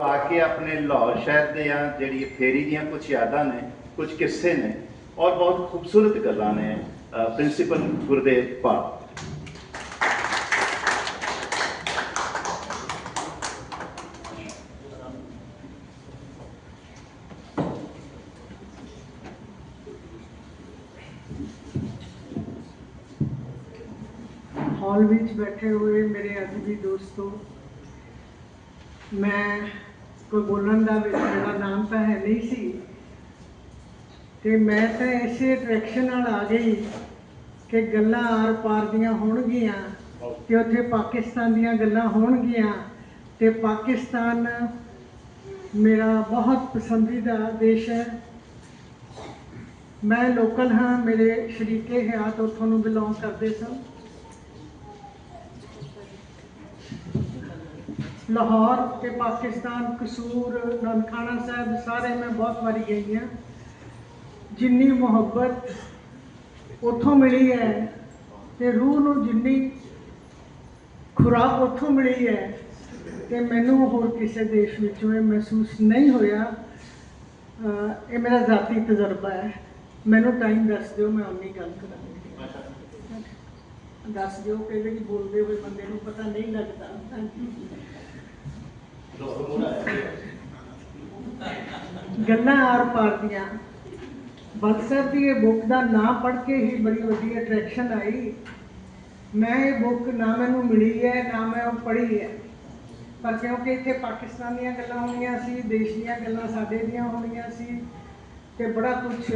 ਆ ਕੇ ਆਪਣੇ ਲਾਹੌਰ ਸ਼ਹਿਰ ਦੇ ਜਾਂ ਜਿਹੜੀ ਫੇਰੀ ਦੀਆਂ ਕੁਝ ਯਾਦਾਂ ਨੇ ਕੁਝ ਕਿੱਸੇ ਨੇ, ਔਰ ਬਹੁਤ ਖੂਬਸੂਰਤ ਗੱਲਾਂ ਨੇ ਪ੍ਰਿੰਸੀਪਲ ਗੁਰਦੇਵ ਪਾਲ। ਹਾਲ ਵਿੱਚ ਬੈਠੇ ਹੋਏ ਮੇਰੇ ਅਜ਼ੀਜ਼ੀ ਦੋਸਤੋ, ਮੈਂ ਕੋਈ ਬੋਲਣ ਦਾ ਵੀ ਮੇਰਾ ਨਾਮ ਤਾਂ ਹੈ ਨਹੀਂ ਸੀ। ਤੇ ਮੈਂ ਤਾਂ ਇਸੇ ਅਟਰੈਕਸ਼ਨ ਨਾਲ ਆ ਗਈ ਕਿ ਗੱਲਾਂ ਆਰ ਪਾਰ ਦੀਆਂ ਹੋਣਗੀਆਂ ਤੇ ਉੱਥੇ ਪਾਕਿਸਤਾਨ ਦੀਆਂ ਗੱਲਾਂ ਹੋਣਗੀਆਂ ਤੇ ਪਾਕਿਸਤਾਨ ਮੇਰਾ ਬਹੁਤ ਪਸੰਦੀਦਾ ਦੇਸ਼ ਹੈ। ਮੈਂ ਲੋਕਲ ਹਾਂ, ਮੇਰੇ ਸ਼ਰੀਕੇ ਹਯਾਤ ਉੱਥੋਂ ਨੂੰ ਬਿਲੋਂਗ ਕਰਦੇ ਸਨ। ਲਾਹੌਰ ਤੇ ਪਾਕਿਸਤਾਨ ਕਸੂਰ ਨਨਕਾਣਾ ਸਾਹਿਬ ਸਾਰੇ ਮੈਂ ਬਹੁਤ ਵਾਰੀ ਗਈ ਹਾਂ ਜਿੰਨੀ ਮੁਹੱਬਤ ਉੱਥੋਂ ਮਿਲੀ ਹੈ ਤੇ ਰੂਹ ਨੂੰ ਜਿੰਨੀ ਖੁਰਾਕ ਉੱਥੋਂ ਮਿਲੀ ਹੈ ਤੇ ਮੈਨੂੰ ਹੋਰ ਕਿਸੇ ਦੇਸ਼ ਵਿੱਚੋਂ ਇਹ ਮਹਿਸੂਸ ਨਹੀਂ ਹੋਇਆ ਅਹ ਇਹ ਮੇਰਾ ذاتی ਤਜਰਬਾ ਹੈ ਮੈਨੂੰ ਟਾਈਮ ਦੱਸ ਦਿਓ ਮੈਂ ਉਨੀ ਗੱਲ ਕਰਾਂਗੀ ਦੱਸ ਦਿਓ ਕਈ ਵਾਰੀ ਬੋਲਦੇ ਹੋਏ ਬੰਦੇ ਨੂੰ ਪਤਾ ਨਹੀਂ ਲੱਗਦਾ ਗੱਲਾਂ ਆਰ ਪਾਰ ਦੀਆਂ ਦੀ ਇਹ ਬੁੱਕ ਦਾ ਨਾਂ ਪੜ੍ਹ ਕੇ ਹੀ ਬੜੀ ਵੱਡੀ ਅਟਰੈਕਸ਼ਨ ਆਈ। ਮੈਂ ਇਹ ਬੁੱਕ ਨਾ ਮੈਨੂੰ ਮਿਲੀ ਹੈ, ਨਾ ਮੈਂ ਉਹ ਪੜ੍ਹੀ ਹੈ। ਪਰ ਕਿਉਂਕਿ ਇੱਥੇ ਪਾਕਿਸਤਾਨ ਦੀਆਂ ਗੱਲਾਂ ਹੋਣੀਆਂ ਸੀ, ਦੇਸ਼ ਦੀਆਂ ਗੱਲਾਂ ਸਾਡੇ ਦੀਆਂ ਹੋਣੀਆਂ ਸੀ, ਤੇ ਬੜਾ ਕੁਝ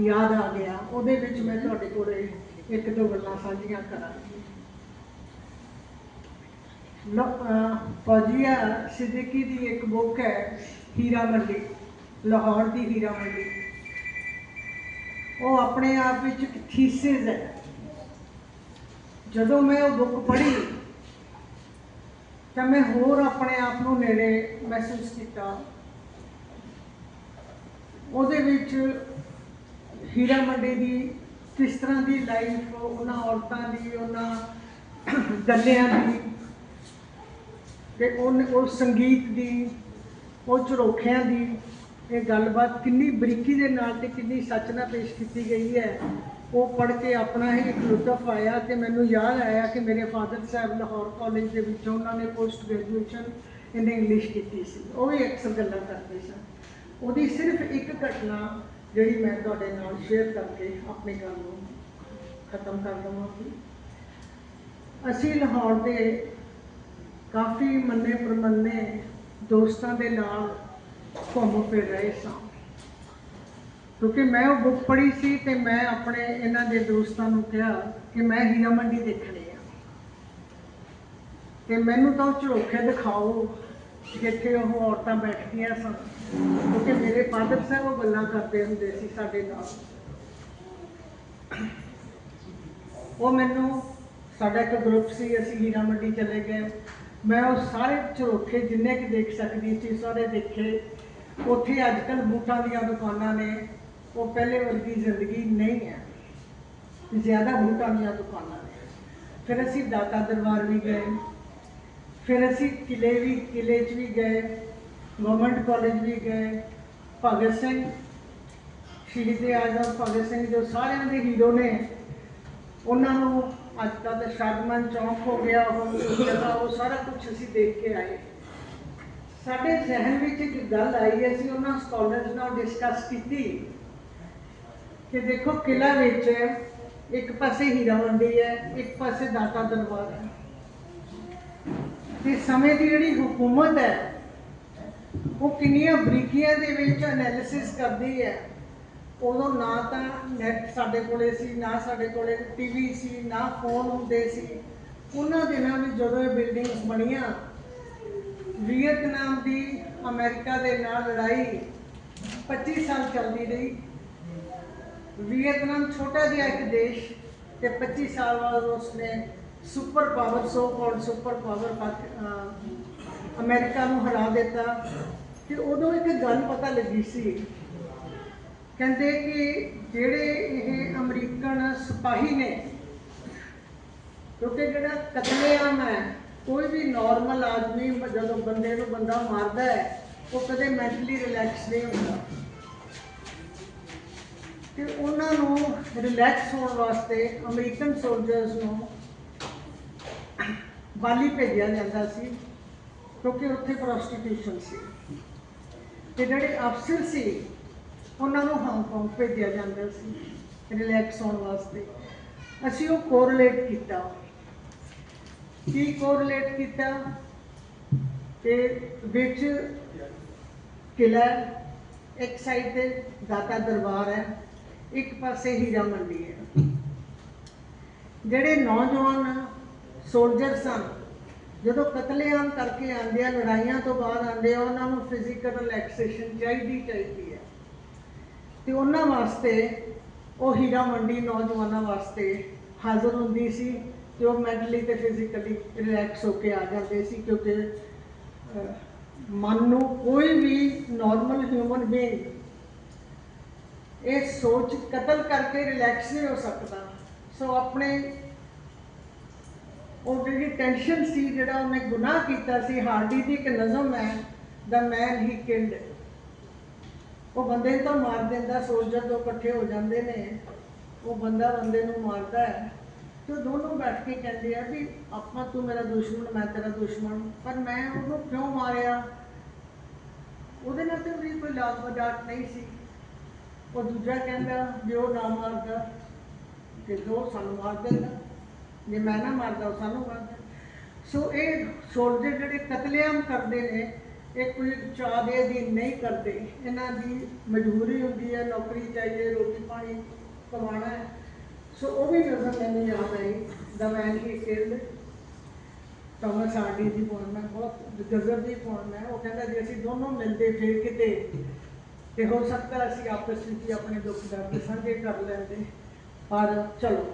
ਯਾਦ ਆ ਗਿਆ। ਉਹਦੇ ਵਿੱਚ ਮੈਂ ਤੁਹਾਡੇ ਕੋਲ ਇੱਕ ਦੋ ਗੱਲਾਂ ਸਾਂਝੀਆਂ ਕਰਾਂਗੀ। ਫੌਜੀਆ ਸਿੱਦੀਕੀ ਦੀ ਇੱਕ ਬੁੱਕ ਹੈ, ਹੀਰਾ ਮੰਡੀ, ਲਾਹੌਰ ਦੀ ਹੀਰਾ ਮੰਡੀ। ਉਹ ਆਪਣੇ ਆਪ ਵਿੱਚ ਇੱਕ ਥੀਸਿਸ ਹੈ। ਜਦੋਂ ਮੈਂ ਉਹ ਬੁੱਕ ਪੜ੍ਹੀ, ਤਾਂ ਮੈਂ ਹੋਰ ਆਪਣੇ ਆਪ ਨੂੰ ਨੇੜੇ ਮਹਿਸੂਸ ਕੀਤਾ। ਉਹਦੇ ਵਿੱਚ ਹੀਰਾ ਮੰਡੀ ਦੀ ਕਿਸ ਤਰ੍ਹਾਂ ਦੀ ਲਾਈਫ, ਉਹਨਾਂ ਔਰਤਾਂ ਦੀ, ਉਹਨਾਂ ਗੱਲਿਆਂ ਦੀ ਤੇ ਉਹਨੇ ਉਹ ਸੰਗੀਤ ਦੀ, ਉਹ ਝਰੋਖਿਆਂ ਦੀ ਇਹ ਗੱਲਬਾਤ ਕਿੰਨੀ ਬਰੀਕੀ ਦੇ ਨਾਲ ਤੇ ਕਿੰਨੀ ਸੱਚ ਨਾਲ ਪੇਸ਼ ਕੀਤੀ ਗਈ ਹੈ, ਉਹ ਪੜ੍ਹ ਕੇ ਆਪਣਾ ਹੀ ਇੱਕ ਲੁਤਫ ਆਇਆ ਤੇ ਮੈਨੂੰ ਯਾਦ ਆਇਆ ਕਿ ਮੇਰੇ ਫਾਦਰ ਸਾਹਿਬ ਲਾਹੌਰ ਕਾਲਜ ਦੇ ਵਿੱਚੋਂ ਉਹਨਾਂ ਨੇ ਪੋਸਟ ਗ੍ਰੈਜੂਏਸ਼ਨ ਇਨ ਇੰਗਲਿਸ਼ ਕੀਤੀ ਸੀ। ਉਹ ਵੀ ਅਕਸਰ ਗੱਲਾਂ ਕਰਦੇ ਸਨ। ਉਹਦੀ ਸਿਰਫ ਇੱਕ ਘਟਨਾ ਜਿਹੜੀ ਮੈਂ ਤੁਹਾਡੇ ਨਾਲ ਸ਼ੇਅਰ ਕਰਕੇ ਆਪਣੀ ਗੱਲ ਨੂੰ ਖਤਮ ਕਰ ਦਵਾਂਗੀ। ਅਸੀਂ ਲਾਹੌਰ ਦੇ ਕਾਫੀ ਮੰਨੇ ਪ੍ਰਮੰਨੇ ਦੋਸਤਾਂ ਦੇ ਨਾਲ ਘੁੰਮ ਫਿਰ ਰਹੇ ਸਾਂ। ਕਿਉਂਕਿ ਮੈਂ ਉਹ ਬੁੱਕ ਪੜ੍ਹੀ ਸੀ ਤੇ ਮੈਂ ਆਪਣੇ ਇਹਨਾਂ ਦੇ ਦੋਸਤਾਂ ਨੂੰ ਕਿਹਾ ਕਿ ਮੈਂ ਹੀਰਾ ਮੰਡੀ ਦੇਖਣੀ ਆ। ਤੇ ਮੈਨੂੰ ਤਾਂ ਉਹ ਝੋਖੇ ਦਿਖਾਓ ਜਿੱਥੇ ਉਹ ਔਰਤਾਂ ਬੈਠਦੀਆਂ ਸਨ। ਕਿਉਂਕਿ ਮੇਰੇ ਫਾਦਰ ਸਾਹਿਬ ਉਹ ਗੱਲਾਂ ਕਰਦੇ ਹੁੰਦੇ ਸੀ ਸਾਡੇ ਨਾਲ। ਉਹ ਮੈਨੂੰ, ਸਾਡਾ ਇੱਕ ਗਰੁੱਪ ਸੀ, ਅਸੀਂ ਹੀਰਾ ਮੰਡੀ ਚਲੇ ਗਏ। ਮੈਂ ਉਹ ਸਾਰੇ ਝਰੋਖੇ ਜਿੰਨੇ ਕਿ ਦੇਖ ਸਕਦੀ ਸੀ, ਸਾਰੇ ਦੇਖੇ। ਉੱਥੇ ਅੱਜ ਕੱਲ੍ਹ ਬੂਟਾਂ ਦੀਆਂ ਦੁਕਾਨਾਂ ਨੇ, ਉਹ ਪਹਿਲੇ ਵਰਗੀ ਜ਼ਿੰਦਗੀ ਨਹੀਂ ਹੈ। ਜ਼ਿਆਦਾ ਬੂਟਾਂ ਦੀਆਂ ਦੁਕਾਨਾਂ ਨੇ। ਫਿਰ ਅਸੀਂ ਦਾਤਾ ਦਰਬਾਰ ਵੀ ਗਏ। ਫਿਰ ਅਸੀਂ ਕਿਲੇ ਵੀ ਕਿਲੇ 'ਚ ਵੀ ਗਏ। ਗਵਰਨਮੈਂਟ ਕਾਲਜ ਵੀ ਗਏ। ਭਗਤ ਸਿੰਘ, ਸ਼ਹੀਦ ਆਜ਼ਮ ਭਗਤ ਸਿੰਘ ਜੋ ਸਾਰਿਆਂ ਦੇ ਹੀਰੋ ਨੇ, ਉਹਨਾਂ ਨੂੰ ਅੱਜ ਕੱਲ੍ਹ ਤਾਂ ਸ਼ਾਦਮਨ ਚੌਂਕ ਹੋ ਗਿਆ, ਉਹ ਜਗ੍ਹਾ ਉਹ ਸਾਰਾ ਕੁਝ ਅਸੀਂ ਦੇਖ ਕੇ ਆਏ। ਸਾਡੇ ਜ਼ਹਿਨ ਵਿੱਚ ਇੱਕ ਗੱਲ ਆਈ, ਅਸੀਂ ਉਹਨਾਂ ਸਕਾਲਰਸ ਨਾਲ ਡਿਸਕਸ ਕੀਤੀ ਕਿ ਦੇਖੋ ਕਿਲਾ ਵਿੱਚ ਇੱਕ ਪਾਸੇ ਹੀਰਾ ਮੰਡੀ ਹੈ, ਇੱਕ ਪਾਸੇ ਦਾਤਾ ਦਰਬਾਰ ਹੈ। ਤੇ ਸਮੇਂ ਦੀ ਜਿਹੜੀ ਹਕੂਮਤ ਹੈ, ਉਹ ਕਿੰਨੀਆਂ ਬਰੀਕੀਆਂ ਦੇ ਵਿੱਚ ਐਨਾਲਿਸਿਸ ਕਰਦੀ ਹੈ। ਉਦੋਂ ਨਾ ਤਾਂ ਨੈਟ ਸਾਡੇ ਕੋਲੇ ਸੀ, ਨਾ ਸਾਡੇ ਕੋਲੇ ਟੀਵੀ ਸੀ, ਨਾ ਫੋਨ ਹੁੰਦੇ ਸੀ। ਉਹਨਾਂ ਦਿਨਾਂ ਵਿੱਚ ਜਦੋਂ ਇਹ ਬਿਲਡਿੰਗਸ ਬਣੀਆਂ ਵੀਅਤਨਾਮ ਦੀ ਅਮਰੀਕਾ ਦੇ ਨਾਲ ਲੜਾਈ 25 ਸਾਲ ਚੱਲਦੀ ਰਹੀ। ਵੀਅਤਨਾਮ ਛੋਟਾ ਜਿਹਾ ਇੱਕ ਦੇਸ਼ ਤੇ 25 ਸਾਲ ਬਾਅਦ ਉਸਨੇ super power so called super power America ਨੂੰ ਹਰਾ ਦਿੱਤਾ। ਤੇ ਉਦੋਂ ਇੱਕ ਗੱਲ ਪਤਾ ਲੱਗੀ ਸੀ ਕਹਿੰਦੇ ਕਿ ਜਿਹੜੇ ਇਹ ਅਮਰੀਕਨ ਸਿਪਾਹੀ ਨੇ, ਕਿਉਂਕਿ ਜਿਹੜਾ ਕਤਲੇਆਮ ਹੈ, ਕੋਈ ਵੀ ਨਾਰਮਲ ਆਦਮੀ ਜਦੋਂ ਬੰਦੇ ਨੂੰ ਬੰਦਾ ਮਾਰਦਾ ਹੈ, ਉਹ ਕਦੇ ਮੈਂਟਲੀ ਰਿਲੈਕਸ ਨਹੀਂ ਹੁੰਦਾ। ਤੇ ਉਹਨਾਂ ਨੂੰ ਰਿਲੈਕਸ ਹੋਣ ਵਾਸਤੇ ਅਮਰੀਕਨ ਸੋਲਜਰਸ ਨੂੰ ਬਾਲੀ ਭੇਜਿਆ ਜਾਂਦਾ ਸੀ, ਕਿਉਂਕਿ ਉੱਥੇ ਪ੍ਰੋਸਟੀਟਿਊਸ਼ਨ ਸੀ। ਤੇ ਜਿਹੜੇ ਅਫਸਰ ਸੀ ਉਹਨਾਂ ਨੂੰ ਹਾਂਗਕਾਂਗ ਭੇਜਿਆ ਜਾਂਦਾ ਸੀ ਰਿਲੈਕਸ ਹੋਣ ਵਾਸਤੇ। ਅਸੀਂ ਉਹ ਕੋਰਲੇਟ ਕੀਤਾ। ਕੀ ਕੋਰਲੇਟ ਕੀਤਾ? ਕਿ ਵਿੱਚ ਕਿਲਾ ਇੱਕ ਸਾਈਡ ਤੇ ਦਾਤਾ ਦਰਬਾਰ ਹੈ, ਇੱਕ ਪਾਸੇ ਹੀਰਾ ਮੰਡੀ ਹੈ। ਜਿਹੜੇ ਨੌਜਵਾਨ ਸੋਲਜਰ ਸਨ ਜਦੋਂ ਕਤਲੇਆਮ ਕਰਕੇ ਆਉਂਦੇ ਆ, ਲੜਾਈਆਂ ਤੋਂ ਬਾਅਦ ਆਉਂਦੇ ਆ, ਉਹਨਾਂ ਨੂੰ ਫਿਜ਼ੀਕਲ ਰਿਲੈਕਸੇਸ਼ਨ ਚਾਹੀਦੀ ਚਾਹੀਦੀ ਹੈ। ਤੇ ਉਹਨਾਂ ਵਾਸਤੇ ਉਹ ਹੀਰਾ ਮੰਡੀ ਨੌਜਵਾਨਾਂ ਵਾਸਤੇ ਹਾਜ਼ਰ ਹੁੰਦੀ ਸੀ ਤੇ ਉਹ ਮੈਂਟਲੀ ਤੇ ਫਿਜ਼ੀਕਲੀ ਰਿਲੈਕਸ ਹੋ ਕੇ ਆ ਜਾਂਦੇ ਸੀ, ਕਿਉਂਕਿ ਮਨ ਨੂੰ ਕੋਈ ਵੀ ਨਾਰਮਲ ਹਿਊਮਨ ਬੀਇੰਗ ਇਹ ਸੋਚ ਕਤਲ ਕਰਕੇ ਰਿਲੈਕਸ ਨਹੀਂ ਹੋ ਸਕਦਾ। ਸੋ ਆਪਣੇ ਉਹ ਜਿਹੜੀ ਟੈਨਸ਼ਨ ਸੀ, ਜਿਹੜਾ ਉਹਨੇ ਗੁਨਾਹ ਕੀਤਾ ਸੀ ਹਾਰਡੀ ਦੀ ਇੱਕ ਨਜ਼ਮ ਹੈ ਦਾ ਮੈਨ ਹੀ ਕਿਲਡ ਉਹ ਬੰਦੇ ਨੂੰ ਤਾਂ ਮਾਰ ਦਿੰਦਾ ਸੋਲਜਰ ਜਦੋਂ ਇਕੱਠੇ ਹੋ ਜਾਂਦੇ ਨੇ। ਉਹ ਬੰਦਾ ਬੰਦੇ ਨੂੰ ਮਾਰਦਾ ਹੈ। ਤੇ ਉਹ ਦੋਨੋਂ ਬੈਠ ਕੇ ਕਹਿੰਦੇ ਆ ਵੀ ਆਪਾਂ ਤੂੰ ਮੇਰਾ ਦੁਸ਼ਮਣ, ਮੈਂ ਤੇਰਾ ਦੁਸ਼ਮਣ। ਪਰ ਮੈਂ ਉਹਨੂੰ ਕਿਉਂ ਮਾਰਿਆ? ਉਹਦੇ ਨਾਲ ਤੇ ਵੀ ਕੋਈ ਲਾਗ ਮਜ਼ਾਕ ਨਹੀਂ ਸੀ। ਉਹ ਦੂਜਾ ਕਹਿੰਦਾ ਵੀ ਉਹ ਨਾ ਮਾਰਦਾ ਕਿ ਦੋ ਸਾਨੂੰ ਮਾਰ ਦਿੰਦਾ। ਜੇ ਮੈਂ ਨਾ ਮਾਰਦਾ, ਉਹ ਸਾਨੂੰ ਮਾਰਦਾ ਸੋ ਇਹ ਸੋਲਜਰ ਜਿਹੜੇ ਕਤਲੇਆਮ ਕਰਦੇ ਨੇ ਇਹ ਕੋਈ ਚਾਹ ਦੇ ਅਧੀਨ ਨਹੀਂ ਕਰਦੇ। ਇਹਨਾਂ ਦੀ ਮਜਬੂਰੀ ਹੁੰਦੀ ਹੈ, ਨੌਕਰੀ ਚਾਹੀਏ, ਰੋਟੀ ਪਾਣੀ ਕਮਾਉਣਾ ਹੈ। ਸੋ ਉਹ ਵੀ ਨਜ਼ਰ ਮੈਨੂੰ ਯਾਦ ਆਈ, the man he killed Thomas Hardy the poem ਹੈ ਬਹੁਤ ਗਜ਼ਬ ਦੀ ਪੋਇਮ ਹੈ ਉਹ ਕਹਿੰਦਾ ਜੇ, ਅਸੀਂ ਦੋਨੋਂ ਮਿਲਦੇ ਫਿਰ ਕਿਤੇ। ਤੇ ਹੋ ਸਕਦਾ ਅਸੀਂ ਆਪਸ ਵਿੱਚ ਹੀ ਆਪਣੇ ਦੁੱਖ ਦਰਦ ਸਾਂਝੇ ਕਰ ਲੈਂਦੇ। ਪਰ ਚਲੋ,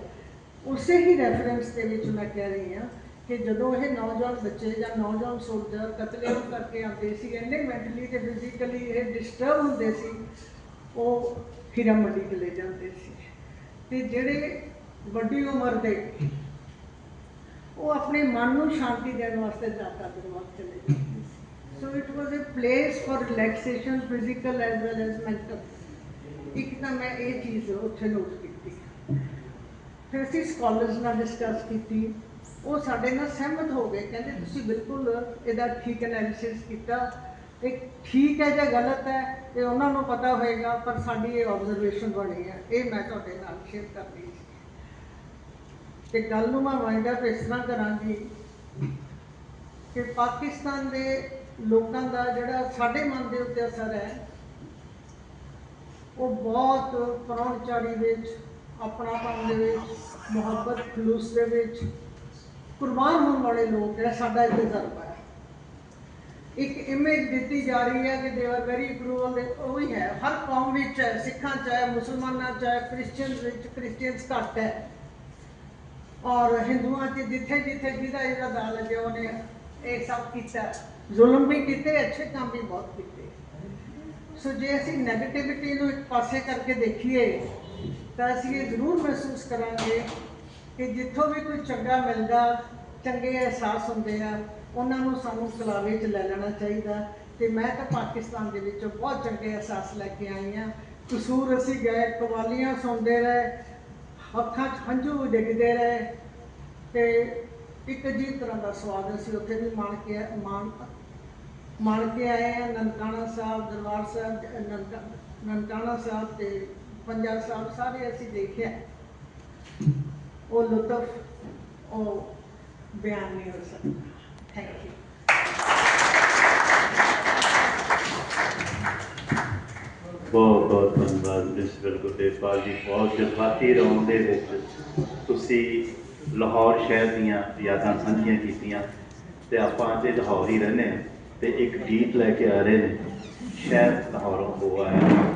ਉਸੇ ਹੀ ਰੈਫਰੈਂਸ ਦੇ ਵਿੱਚ ਮੈਂ ਕਹਿ ਰਹੀ ਹਾਂ ਕਿ ਜਦੋਂ ਇਹ ਨੌਜਵਾਨ ਬੱਚੇ ਜਾਂ ਨੌਜਵਾਨ ਸੋਲਜਰ ਕਤਲੇਆਮ ਕਰਕੇ ਆਉਂਦੇ ਸੀ, ਇੰਨੇ ਮੈਂਟਲੀ ਤੇ ਫਿਜ਼ੀਕਲੀ ਇਹ ਡਿਸਟਰਬ ਹੁੰਦੇ ਸੀ, ਉਹ ਹੀਰਾ ਮੰਡੀ ਚਲੇ ਜਾਂਦੇ ਸੀ। ਤੇ ਜਿਹੜੇ ਵੱਡੀ ਉਮਰ ਦੇ, ਉਹ ਆਪਣੇ ਮਨ ਨੂੰ ਸ਼ਾਂਤੀ ਦੇਣ ਵਾਸਤੇ ਦਾਤਾ ਦਰਬਾਰ ਚਲੇ ਜਾਂਦੇ ਸੀ। So it was a place for relaxation physical as well as mental ਇੱਕ ਤਾਂ ਮੈਂ ਇਹ ਚੀਜ਼ ਉੱਥੇ ਨੋਟ ਕੀਤੀ। ਫਿਰ ਅਸੀਂ ਸਕਾਲਰਸ ਨਾਲ ਡਿਸਕਸ ਕੀਤੀ। ਉਹ ਸਾਡੇ ਨਾਲ ਸਹਿਮਤ ਹੋ ਗਏ, ਕਹਿੰਦੇ ਤੁਸੀਂ ਬਿਲਕੁਲ ਇਹਦਾ ਠੀਕ ਐਨਾਲਿਸਿਸ ਕੀਤਾ। ਇਹ ਠੀਕ ਹੈ ਜਾਂ ਗਲਤ ਹੈ, ਇਹ ਉਹਨਾਂ ਨੂੰ ਪਤਾ ਹੋਏਗਾ, ਪਰ ਸਾਡੀ ਇਹ ਆਬਜ਼ਰਵੇਸ਼ਨ ਬਣੀ ਹੈ। ਇਹ ਮੈਂ ਤੁਹਾਡੇ ਨਾਲ ਸ਼ੇਅਰ ਕਰਦੀ ਸੀ ਤੇ ਕੱਲ ਨੂੰ ਮੈਂ ਵਾਈਂਡ ਅਪ ਇਸ ਤਰ੍ਹਾਂ ਕਰਾਂਗੀ ਕਿ ਪਾਕਿਸਤਾਨ ਦੇ ਲੋਕਾਂ ਦਾ ਜਿਹੜਾ ਸਾਡੇ ਮਨ ਦੇ ਉੱਤੇ ਅਸਰ ਹੈ, ਉਹ ਬਹੁਤ ਪਰੌਣਚਾਰੀ ਵਿੱਚ ਆਪਣਾਪਨ ਦੇ ਵਿੱਚ, ਮੁਹੱਬਤ ਖਲੂਸ ਦੇ ਵਿੱਚ ਕੁਰਬਾਨ ਹੋਣ ਵਾਲੇ ਲੋਕ ਹੈ ਸਾਡਾ ਇਹ ਤਜਰਬਾ ਹੈ। ਇੱਕ ਇਮੇਜ ਦਿੱਤੀ ਜਾ ਰਹੀ ਹੈ ਕਿ ਦੇ ਆਰ ਵੈਰੀ ਅਪਰੂਵਲ ਦੇ ਉਹ ਹੀ ਹੈ। ਹਰ ਕੌਮ ਵਿੱਚ ਹੈ, ਸਿੱਖਾਂ ਚ ਹੈ, ਮੁਸਲਮਾਨਾਂ ਚ ਹੈ ਕ੍ਰਿਸਚੀਅਨ ਵਿੱਚ ਕ੍ਰਿਸਚੀਅਨਸ ਘੱਟ ਹੈ। ਔਰ ਹਿੰਦੂਆਂ ਚ ਜਿੱਥੇ ਜਿੱਥੇ ਜਿਹਦਾ ਇਹਦਾ ਦਾਲ ਲੱਗਿਆ, ਉਹਨੇ ਇਹ ਸਭ ਕੀਤਾ। ਜ਼ੁਲਮ ਵੀ ਕੀਤੇ, ਅੱਛੇ ਕੰਮ ਵੀ ਬਹੁਤ ਕੀਤੇ। ਸੋ ਜੇ ਅਸੀਂ 네ਗੇਟਿਵਿਟੀ ਨੂੰ ਇੱਕ ਪਾਸੇ ਕਰਕੇ ਦੇਖੀਏ, ਤਾਂ ਅਸੀਂ ਇਹ ਜ਼ਰੂਰ ਮਹਿਸੂਸ ਕਰਾਂਗੇ ਕਿ ਜਿੱਥੋਂ ਵੀ ਕੋਈ ਚੰਗਾ ਮਿਲਦਾ, ਚੰਗੇ ਅਹਿਸਾਸ ਹੁੰਦੇ ਆ, ਉਹਨਾਂ ਨੂੰ ਸਾਨੂੰ ਕਲਾਵੇ 'ਚ ਲੈ ਲੈਣਾ ਚਾਹੀਦਾ। ਤੇ ਮੈਂ ਤਾਂ ਪਾਕਿਸਤਾਨ ਦੇ ਵਿੱਚੋਂ ਬਹੁਤ ਚੰਗੇ ਅਹਿਸਾਸ ਲੈ ਕੇ ਆਈ ਹਾਂ। ਕਸੂਰ ਅਸੀਂ ਗਏ, ਕਵਾਲੀਆਂ ਸੁਣਦੇ ਰਹੇ ਅੱਖਾਂ 'ਚ ਹੰਝੂ ਡਿੱਗਦੇ ਰਹੇ। ਤੇ ਇੱਕ ਅਜੀਬ ਤਰ੍ਹਾਂ ਦਾ ਸਵਾਦ ਅਸੀਂ ਉੱਥੇ ਵੀ ਮਾਣ ਕੇ ਮਾਣ ਮਾਣ ਕੇ ਆਏ ਆ ਨਨਕਾਣਾ ਸਾਹਿਬ, ਦਰਬਾਰ ਸਾਹਿਬ, ਨਨਕਾ- ਨਨਕਾਣਾ ਸਾਹਿਬ ਤੇ ਪੰਜਾ ਸਾਹਿਬ, ਸਾਰੇ ਅਸੀਂ ਦੇਖਿਆ। ਉਹ ਲੁਤਫ ਉਹ ਬਿਆਨ ਨਹੀਂ ਹੋ ਸਕਦਾ ਥੈਂਕ ਯੂ ਬਹੁਤ ਬਹੁਤ ਧੰਨਵਾਦ ਪ੍ਰਿੰਸੀਪਲ ਗੁਰਦੇਵਪਾਲ ਜੀ ਬਹੁਤ ਜਜ਼ਬਾਤੀ ਰੌਣ ਦੇ ਵਿੱਚ ਤੁਸੀਂ ਲਾਹੌਰ ਸ਼ਹਿਰ ਦੀਆਂ ਯਾਦਾਂ ਸਾਂਝੀਆਂ ਕੀਤੀਆਂ ਤੇ ਆਪਾਂ ਅੱਜ ਲਾਹੌਰ ਹੀ ਰਹਿੰਦੇ ਹਾਂ ਤੇ ਇੱਕ ਗੀਤ ਲੈ ਕੇ ਆ ਰਹੇ ਨੇ ਸ਼ਹਿਰ ਲਾਹੌਰੋਂ ਹੋ ਆਇਆ